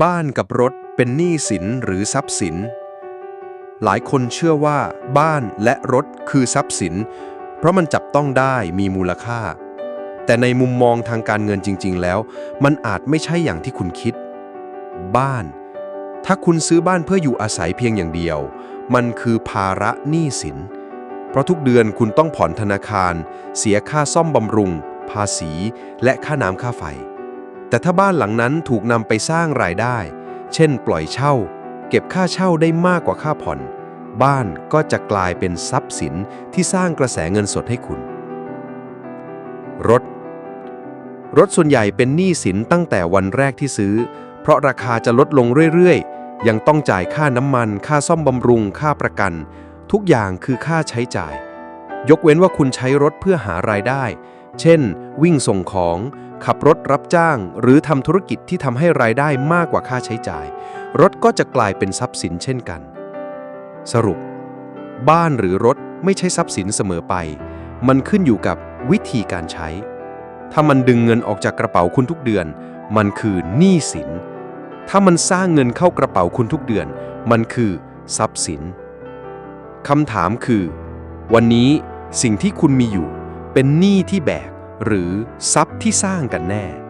บ้านกับรถเป็นหนี้สินหรือทรัพย์สิน หลายคนเชื่อว่า บ้านและรถคือทรัพย์สิน เพราะมันจับต้องได้มีมูลค่า แต่ในมุมมองทางการเงินจริง ๆ แล้ว มันอาจไม่ใช่อย่างที่คุณคิด บ้าน ถ้าคุณซื้อบ้านเพื่ออยู่อาศัยเพียงอย่างเดียว มันคือภาระหนี้สิน เพราะทุกเดือนคุณต้องผ่อนธนาคาร เสียค่าซ่อมบำรุง ภาษี และค่าน้ำค่าไฟ แต่ถ้าบ้านหลังนั้นถูกนำไปสร้างรายได้ เช่น ปล่อยเช่า เก็บค่าเช่าได้มากกว่าค่าผ่อน บ้านก็จะกลายเป็นทรัพย์สินที่สร้างกระแสเงินสดให้คุณ รถ รถส่วนใหญ่เป็นหนี้สินตั้งแต่วันแรกที่ซื้อ เพราะราคาจะลดลงเรื่อยๆ ยังต้องจ่ายค่าน้ำมัน ค่าซ่อมบำรุง ค่าประกัน ทุกอย่างคือค่าใช้จ่าย ยกเว้นว่าคุณใช้รถเพื่อหารายได้ เช่น วิ่งส่งของ ขับรถรับจ้าง หรือทำธุรกิจที่ทำให้รายได้มากกว่าค่าใช้จ่าย รถก็จะกลายเป็นทรัพย์สินเช่นกัน สรุป บ้านหรือรถไม่ใช่ทรัพย์สินเสมอไป มันขึ้นอยู่กับวิธีการใช้ ถ้ามันดึงเงินออกจากกระเป๋าคุณทุกเดือน มันคือหนี้สิน ถ้ามันสร้างเงินเข้ากระเป๋าคุณทุกเดือน มันคือทรัพย์สินคำถามคือ วันนี้สิ่งที่คุณมีอยู่เป็นหนี้ที่แบก หรือทรัพย์ที่สร้างกันแน่